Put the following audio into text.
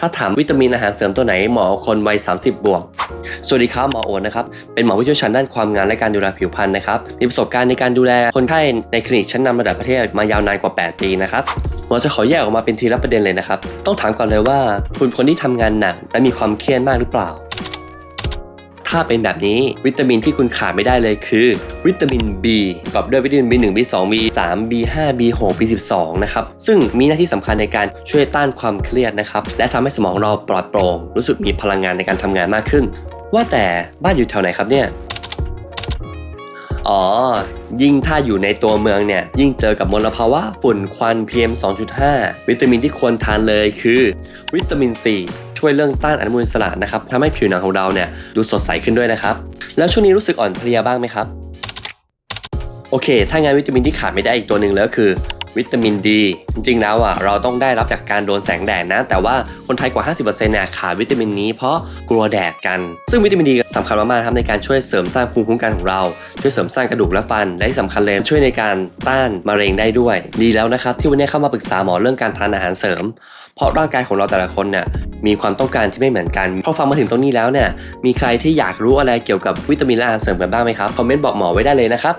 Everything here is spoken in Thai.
ถ้าถามวิตามินอาหารเสริมตัวไหนหมอคนวัย 30 บวก สวัสดีครับหมอโอนนะครับ เป็นหมอผู้เชี่ยวชาญด้านความงานและการดูแลผิวพรรณนะครับมีประสบการณ์ในการดูแลคนไข้ในคลินิกชั้นนำระดับประเทศมายาวนานกว่า 8 ปีนะครับหมอจะขอแยกออกมาเป็นทีละประเด็นเลยนะครับ ต้องถามก่อนเลยว่าคุณคนที่ทำงานหนักและมีความเครียดมากหรือเปล่า ถ้าเป็นแบบนี้วิตามินที่คุณขาดไม่ได้เลยคือ วิตามิน B ประกอบด้วยวิตามิน B1 B2 B3 B5 B6 B12 นะครับซึ่งมีหน้าที่สำคัญในการช่วยต้านความเครียดนะครับและทำให้สมองเราปลอดโปร่งรู้สึกมีพลังงานในการทำงานมากขึ้น ว่าแต่บ้านอยู่แถวไหนครับเนี่ยอ๋อ ยิ่งถ้าอยู่ในตัวเมืองเนี่ย ยิ่งเจอกับมลภาวะฝุ่นควัน PM 2.5 วิตามินที่ควรทานเลยคือ วิตามิน C ช่วยเรื่องต้านอนุมูลอิสระนะครับทำให้ผิวหนังของเราเนี่ยดูสดใสขึ้นด้วยนะครับ แล้วช่วงนี้รู้สึกอ่อนเพลียบ้างไหมครับ โอเค ถ้างานวิตามินที่ขาดไม่ได้อีกตัวหนึ่งแล้วคือวิตามินดี จริงๆแล้วอะเราต้องได้รับจากการโดนแสงแดดนะ แต่ว่าคนไทยกว่า 50%เนี่ยขาดวิตามินนี้เพราะกลัวแดดกัน ซึ่งวิตามินดีสำคัญมากๆครับในการช่วยเสริมสร้างภูมิคุ้มกันของเรา ช่วยเสริมสร้างกระดูกและฟัน และที่สำคัญเลยช่วยในการต้านมะเร็งได้ด้วย ดีแล้วนะครับที่วันนี้เข้ามาปรึกษาหมอเรื่องการทานอาหารเสริม เพราะร่างกายของเราแต่ละคนเนี่ย มีความต้องการที่ไม่เหมือนกัน พอฟังมาถึงตรงนี้แล้วเนี่ย มีใครที่อยากรู้อะไรเกี่ยวกับวิตามินและอาหารเสริมกันบ้างไหมครับ คอมเมนต์บอกหมอไว้ได้เลยนะครับ